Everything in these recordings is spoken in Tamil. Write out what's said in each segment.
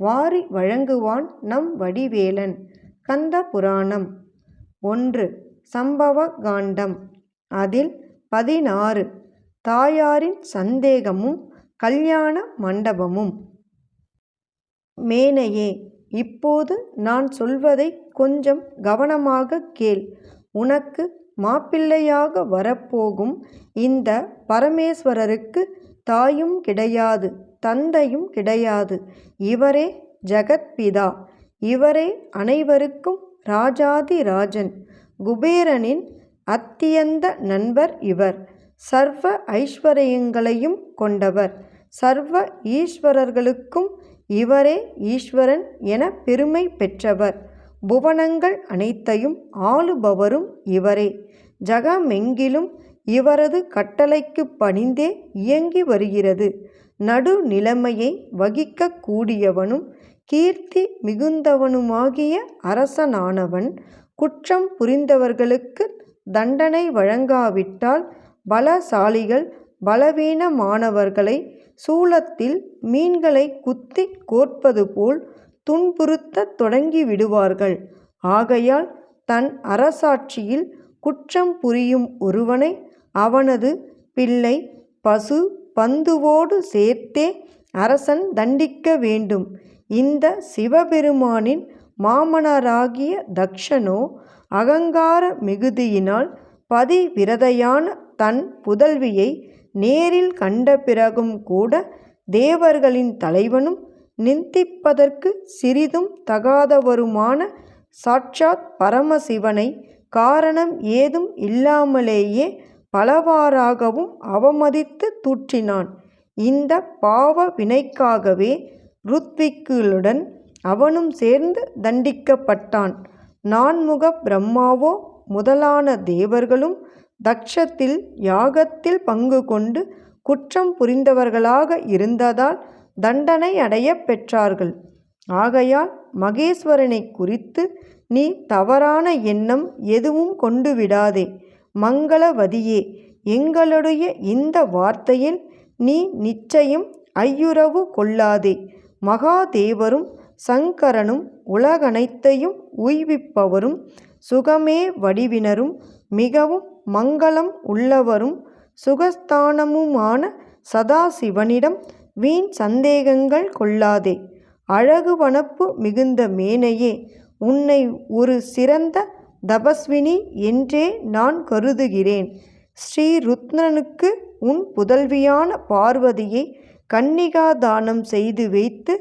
வாரி வழங்குவான் நம் வடிவேலன். கந்த புராணம். ஒன்று. சம்பவ காண்டம். அதில் பதினாறு. தாயாரின் சந்தேகமும் கல்யாண மண்டபமும். மேனையே இப்போது நான் சொல்வதை கொஞ்சம் கவனமாக கேள். உனக்கு மாப்பிள்ளையாக வரப்போகும் இந்த பரமேஸ்வரருக்கு தாயும் கிடையாது தந்தையும் கிடையாது. இவரே ஜெகத்பிதா. இவரே அனைவருக்கும் ராஜாதி ராஜன். குபேரனின் அத்தியந்த நண்பர் இவர். சர்வ ஐஸ்வர்யங்களையும் கொண்டவர். சர்வ ஈஸ்வரர்களுக்கும் இவரே ஈஸ்வரன் என பெருமை பெற்றவர். புவனங்கள் அனைத்தையும் ஆளுபவரும் இவரே. ஜகமெங்கிலும் இவரது கட்டளைக்கு பணிந்தே இயங்கி வருகிறது. நடுநிலைமையை வகிக்க கூடியவனும் கீர்த்தி மிகுந்தவனுமாகிய அரசனானவன் குற்றம் புரிந்தவர்களுக்கு தண்டனை வழங்காவிட்டால் பலசாலிகள் பலவீனமானவர்களை சூலத்தில் மீன்களை குத்தி கோர்ப்பது போல் துன்புறுத்தத் தொடங்கிவிடுவார்கள். ஆகையால் தன் அரசாட்சியில் குற்றம் புரியும் ஒருவனை அவனது பிள்ளை பசு பந்துவோடு சேர்த்தே அரசன் தண்டிக்க வேண்டும். இந்த சிவபெருமானின் மாமனராகிய தக்ஷனோ அகங்கார மிகுதியினால் பதிவிரதையான தன் புதல்வியை நேரில் கண்ட பிறகும் கூட தேவர்களின் தலைவனும் நிந்திப்பதற்கு சிறிதும் தகாதவருமான சாட்சாத் பரமசிவனை காரணம் ஏதும் இல்லாமலேயே பலவாறாகவும் அவமதித்து தூற்றினான். இந்த பாவ வினைக்காகவே ருத்விக்குகளுடன் அவனும் சேர்ந்து தண்டிக்கப்பட்டான். நான்முக பிரம்மாவோ முதலான தேவர்களும் தக்ஷத்தில் யாகத்தில் பங்கு கொண்டு குற்றம் புரிந்தவர்களாக இருந்ததால் தண்டனை அடைய பெற்றார்கள். ஆகையால் மகேஸ்வரனை குறித்து நீ தவறான எண்ணம் எதுவும் கொண்டு விடாதே மங்களவதியே எங்களுடைய இந்த வார்த்தையில் நீ நிச்சயம் ஐயுறவு கொள்ளாதே. மகாதேவரும் சங்கரனும் உலகனைத்தையும் உய்விப்பவரும் சுகமே வடிவினரும் மிகவும் மங்களம் உள்ளவரும் சுகஸ்தானமுமான சதாசிவனிடம் வீண் சந்தேகங்கள் கொள்ளாதே. அழகு வனப்பு மிகுந்த மேனையே உன்னை ஒரு சிறந்த தபஸ்வினி என்றே நான் கருதுகிறேன். ஸ்ரீருத்னனுக்கு உன் புதல்வியான பார்வதியை கன்னிகாதானம் செய்து வைத்து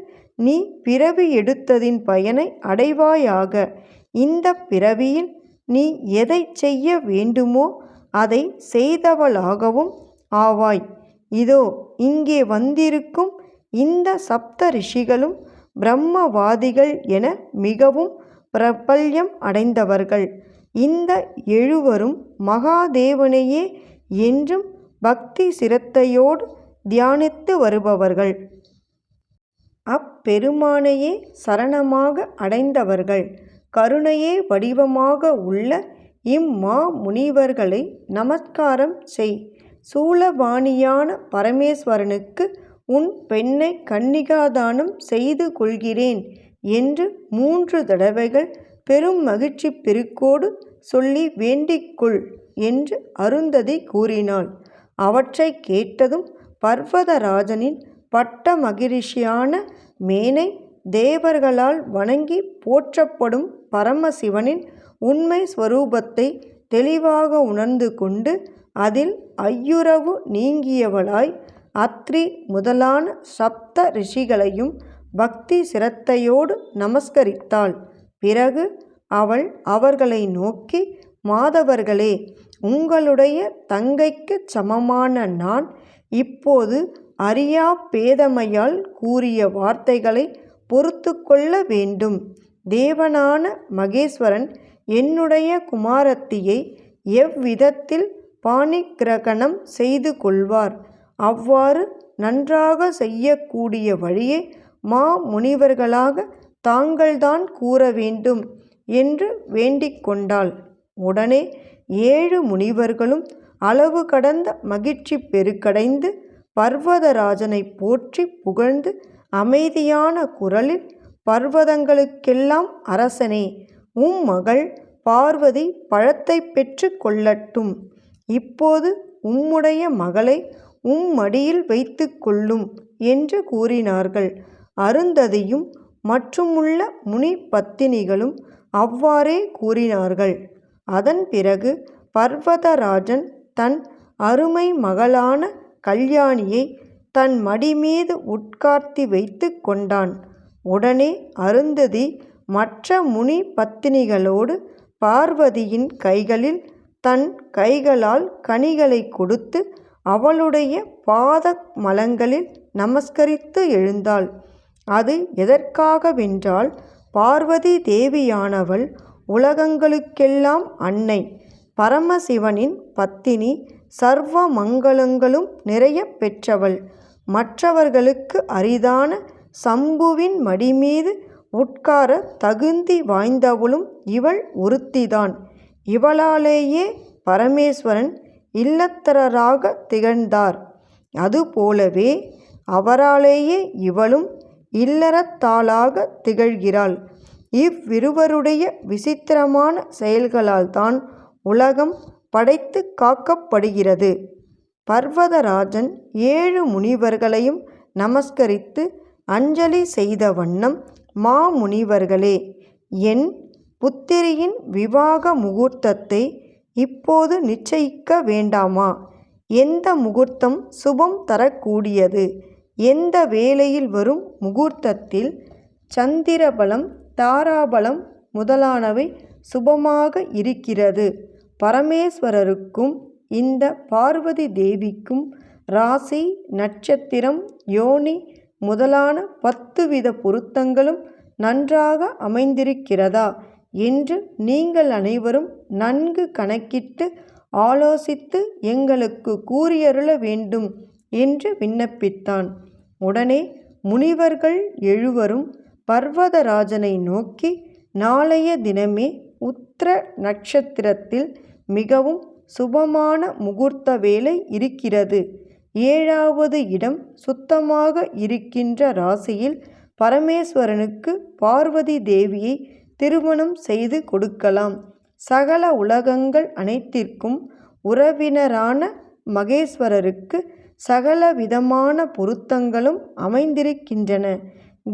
நீ பிறவி எடுத்ததின் பயனை அடைவாயாக. இந்த பிறவியில் நீ எதை செய்ய வேண்டுமோ அதை செய்தவளாகவும் ஆவாய். இதோ இங்கே வந்திருக்கும் இந்த சப்த ரிஷிகளும் பிரம்மவாதிகள் என மிகவும் பிரபல்யம் அடைந்தவர்கள். இந்த எழுவரும் மகாதேவனையே என்றும் பக்தி சிரத்தையோடு தியானித்து வருபவர்கள். அப்பெருமானையே சரணமாக அடைந்தவர்கள். கருணையே வடிவமாக உள்ள இம்மா முனிவர்களை நமஸ்காரம் செய். சூலபாணியான பரமேஸ்வரனுக்கு உன் பெண்ணை கன்னிகாதானம் செய்து கொள்கிறேன். என்று மூன்று தடவைகள் பெரும் மகிழ்ச்சி பெருக்கோடு சொல்லி வேண்டிக்கொள் என்று அருந்ததி கூறினாள். அவற்றை கேட்டதும் பர்வதராஜனின் பட்ட மகிழ்ச்சியான மேனை தேவர்களால் வணங்கி போற்றப்படும் பரமசிவனின் உண்மை ஸ்வரூபத்தை தெளிவாக உணர்ந்து கொண்டு அதில் ஐயுறவு நீங்கியவளாய் அத்ரி முதலான சப்த ரிஷிகளையும் பக்தி சிரத்தையோடு நமஸ்கரித்தாள். பிறகு அவள் அவர்களை நோக்கி மாதவர்களே உங்களுடைய தங்கைக்கு சமமான நான் இப்போது அறியா பேதமையால் கூறிய வார்த்தைகளை பொறுத்து கொள்ள வேண்டும். தேவனான மகேஸ்வரன் என்னுடைய குமாரத்தியை எவ்விதத்தில் பாணிக்கிரகணம் செய்து கொள்வார்? அவ்வாறு நன்றாக செய்யக்கூடிய வழியை மா முனிவர்களாக தாங்கள்தான் கூற வேண்டும் என்று வேண்டிக் கொண்டாள். உடனே ஏழு முனிவர்களும் அளவு கடந்த மகிழ்ச்சி பெருக்கடைந்து பர்வதராஜனை போற்றி புகழ்ந்து அமைதியான குரலில் பர்வதங்களுக்கெல்லாம் அரசனே உம் மகள் பார்வதி பழத்தை பெற்று கொள்ளட்டும். இப்போது உம்முடைய மகளை உம் மடியில் வைத்து கொள்ளும் என்று கூறினார்கள். அருந்ததியும் மற்றுமுள்ள முனி பத்தினிகளும் அவ்வாறே கூறினார்கள். அதன் பிறகு பர்வதராஜன் தன் அருமை மகளான கல்யாணியை தன் மடிமீது உட்கார்த்தி வைத்து கொண்டான். உடனே அருந்ததி மற்ற முனி பத்தினிகளோடு பார்வதியின் கைகளில் தன் கைகளால் கனிகளை கொடுத்து அவளுடைய பாத மலங்களில் நமஸ்கரித்து எழுந்தாள். அது எதற்காகவென்றால் பார்வதி தேவியானவள் உலகங்களுக்கெல்லாம் அன்னை பரமசிவனின் பத்தினி சர்வ மங்களங்களும் நிறைய பெற்றவள். மற்றவர்களுக்கு அரிதான சம்புவின் மடிமீது உட்கார தகுந்தி வாய்ந்தவளும் இவள் ஒருத்திதான். இவளாலேயே பரமேஸ்வரன் இல்லத்தரராக திகழ்ந்தார். அதுபோலவே அவராலேயே இவளும் இல்லறத்தாளாக திகழ்கிறாள். இவ்விருவருடைய விசித்திரமான செயல்களால்தான் உலகம் படைத்து காக்கப்படுகிறது. பர்வதராஜன் ஏழு முனிவர்களையும் நமஸ்கரித்து அஞ்சலி செய்த வண்ணம் மாமுனிவர்களே என் புத்திரியின் விவாக முகூர்த்தத்தை இப்போது நிச்சயிக்க வேண்டாமா? எந்த முகூர்த்தம் சுபம் தரக்கூடியது? எந்த வேளையில் வரும் முகூர்த்தத்தில் சந்திரபலம் தாராபலம் முதலானவை சுபமாக இருக்கிறது. பரமேஸ்வரருக்கும் இந்த பார்வதி தேவிக்கும் ராசி நட்சத்திரம் யோனி முதலான பத்து வித பொருத்தங்களும் நன்றாக அமைந்திருக்கிறதா என்று நீங்கள் அனைவரும் நன்கு கணக்கிட்டு ஆலோசித்து எங்களுக்கு கூறியருள வேண்டும் என்று விண்ணப்பித்தான். உடனே முனிவர்கள் எழுவரும் பர்வதராஜனை நோக்கி நாளைய தினமே உத்திர நட்சத்திரத்தில் மிகவும் சுபமான முகூர்த்த வேலை இருக்கிறது. ஏழாவது இடம் சுத்தமாக இருக்கின்ற ராசியில் பரமேஸ்வரனுக்கு பார்வதி தேவியை திருமணம் செய்து கொடுக்கலாம். சகல உலகங்கள் அனைத்திற்கும் உறவினரான மகேஸ்வரருக்கு சகல விதமான பொருத்தங்களும் அமைந்திருக்கின்றன.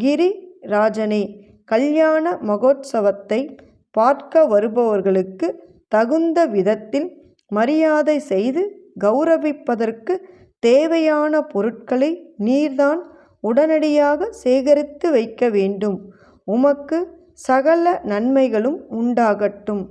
கிரி ராஜனே கல்யாண மகோத்சவத்தை பார்க்க வருபவர்களுக்கு தகுந்த விதத்தில் மரியாதை செய்து கௌரவிப்பதற்கு தேவையான பொருட்களை நீர்தான் உடனடியாக சேகரித்து வைக்க வேண்டும். உமக்கு சகல நன்மைகளும் உண்டாகட்டும்.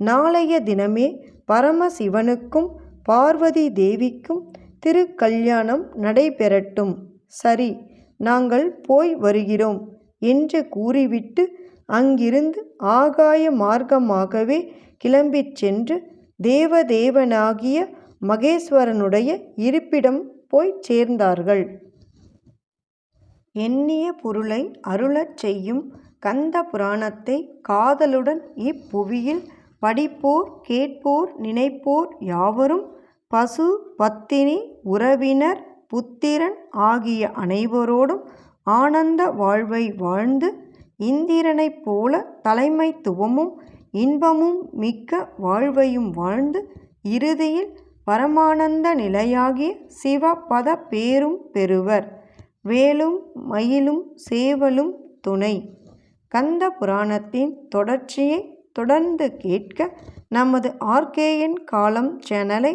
நாளைய தினமே பரமசிவனுக்கும் பார்வதி தேவிக்கும் திருக்கல்யாணம் நடைபெறட்டும் சரி நாங்கள் போய் வருகிறோம் என்று கூறிவிட்டு அங்கிருந்து ஆகாய மார்க்கமாகவே கிளம்பிச் சென்று தேவதேவனாகிய மகேஸ்வரனுடைய இருப்பிடம் போய் சேர்ந்தார்கள். எண்ணிய பொருளை அருளச் செய்யும் கந்த புராணத்தை காதலுடன் இப்புவியில் படிப்போர் கேட்போர் நினைப்போர் யாவரும் பசு பத்தினி உறவினர் புத்திரன் ஆகிய அனைவரோடும் ஆனந்த வாழ்வை வாழ்ந்து இந்திரனைப் போல தலைமைத்துவமும் இன்பமும் மிக்க வாழ்வையும் வாழ்ந்து இறுதியில் பரமானந்த நிலையாகிய சிவபத பேரும் பெறுவர். வேலும் மயிலும் சேவலும் துணை. கந்த புராணத்தின் தொடர்ச்சியை தொடர்ந்து கேட்க நமது ஆர்கேஎன் காலம் சேனலை